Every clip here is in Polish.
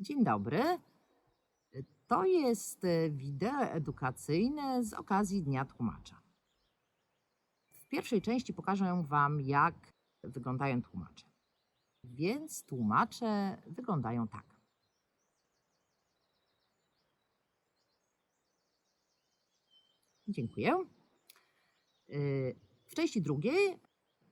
Dzień dobry. To jest e, wideo edukacyjne z okazji Dnia Tłumacza. W pierwszej części pokażę Wam, jak wyglądają tłumacze. Więc tłumacze wyglądają tak. Dziękuję. Y, W części drugiej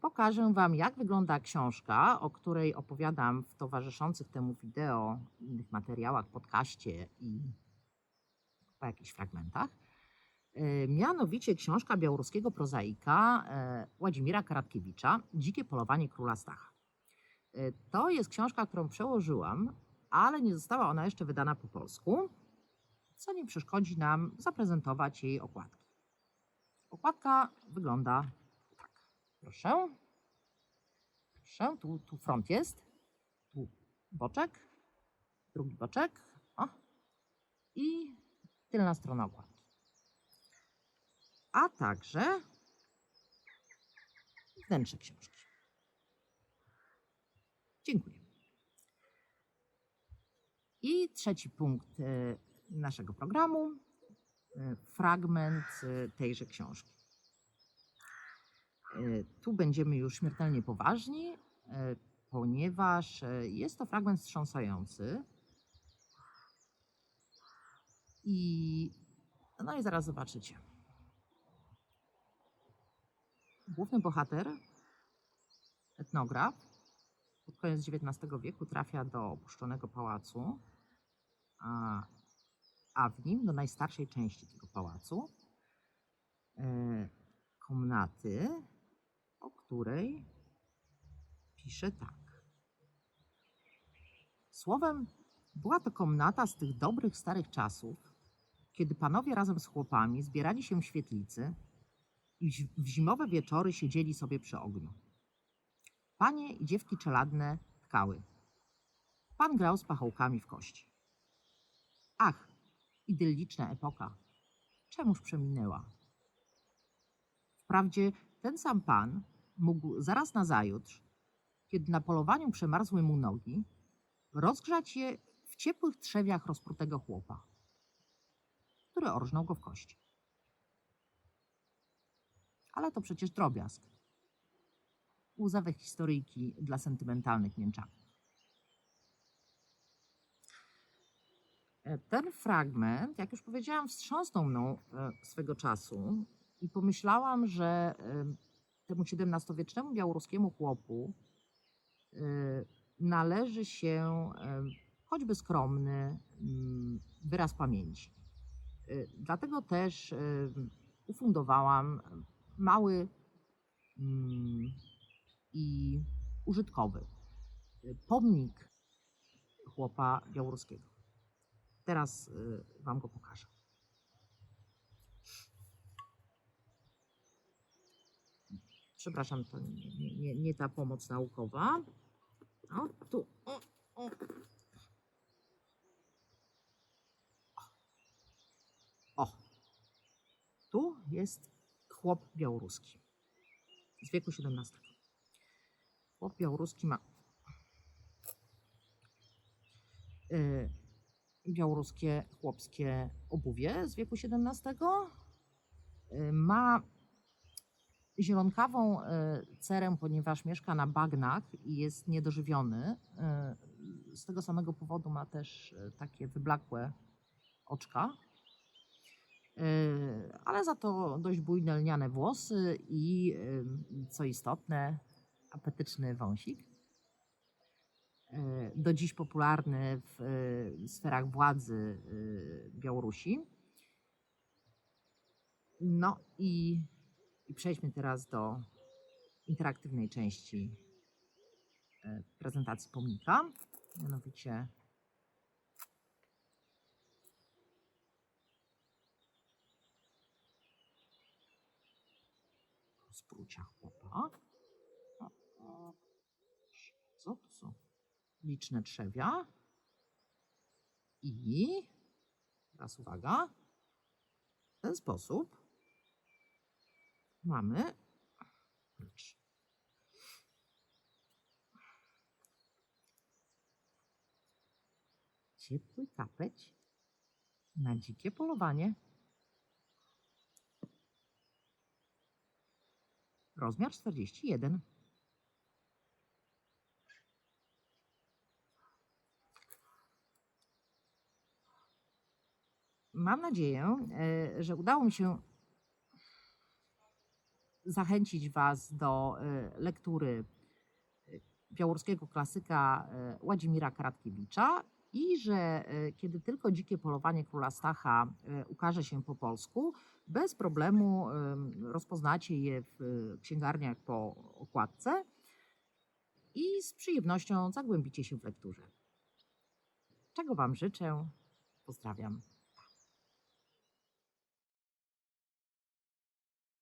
pokażę Wam, jak wygląda książka, o której opowiadam w towarzyszących temu wideo, innych materiałach, podcaście i po jakichś fragmentach. Y, Mianowicie książka białoruskiego prozaika y, Władimira Karatkiewicza Dzikie polowanie króla Stacha. Y, To jest książka, którą przełożyłam, ale nie została ona jeszcze wydana po polsku, co nie przeszkodzi nam zaprezentować jej okładki. Okładka wygląda. Proszę. Proszę, tu, tu front jest. Tu boczek. Drugi boczek. O. I tylna strona okładki. A także wnętrze książki. Dziękuję. I trzeci punkt e, naszego programu e, fragment e, tejże książki. E, Tu będziemy już śmiertelnie poważni, e, ponieważ e, jest to fragment wstrząsający. I no i zaraz zobaczycie. Główny bohater, etnograf, pod koniec XIX wieku trafia do opuszczonego pałacu, a, a w nim do najstarszej części tego pałacu komnaty, o której pisze tak. Słowem, była to komnata z tych dobrych starych czasów, kiedy panowie razem z chłopami zbierali się w świetlicy i w- zimowe wieczory siedzieli sobie przy ogniu. Panie i dziewki czeladne tkały. Pan grał z pachołkami w kości. Ach, idylliczna epoka. Czemuż przeminęła? Wprawdzie ten sam pan mógł zaraz nazajutrz, kiedy na polowaniu przemarzły mu nogi, rozgrzać je w ciepłych trzewiach rozprutego chłopa, który orżnął go w kości. Ale to przecież drobiazg. Łzawe historyjki dla sentymentalnych mięczaków. E, Ten fragment, jak już powiedziałam, wstrząsnął mną e, swego czasu i pomyślałam, że em, temu XVII-wiecznemu białoruskiemu chłopu e, należy się choćby skromny mm, wyraz pamięci. E, Dlatego też ufundowałam mały mm, i użytkowy e, pomnik chłopa białoruskiego. Teraz y, Wam go pokażę. Przepraszam, to nie, nie, nie, ta pomoc naukowa. O, tu. O, o. o. Tu jest chłop białoruski z wieku XVII. Chłop białoruski ma y, białoruskie chłopskie obuwie z wieku XVII. Y, Ma zielonkawą y, cerę, ponieważ mieszka na bagnach i jest niedożywiony. Y, Z tego samego powodu ma też y, takie wyblakłe oczka. Ale za to dość bujne lniane włosy i, co istotne, apetyczny wąsik e, do dziś popularny w e, sferach władzy e, Białorusi. No i, i przejdźmy teraz do interaktywnej części e, prezentacji pomnika, mianowicie rozprucia chłopa. Co to są? liczne trzewia. I teraz uwaga. W ten sposób mamy ciepły kapeć na dzikie polowanie. Rozmiar 41. Mam nadzieję, e, że udało mi się zachęcić Was do e, lektury e, białoruskiego klasyka e, Władimira Karatkiewicza i że kiedy tylko Dzikie Polowanie Króla Stacha ukaże się po polsku, bez problemu em, rozpoznacie je w księgarniach po okładce i z przyjemnością zagłębicie się w lekturze. Czego Wam życzę? Pozdrawiam.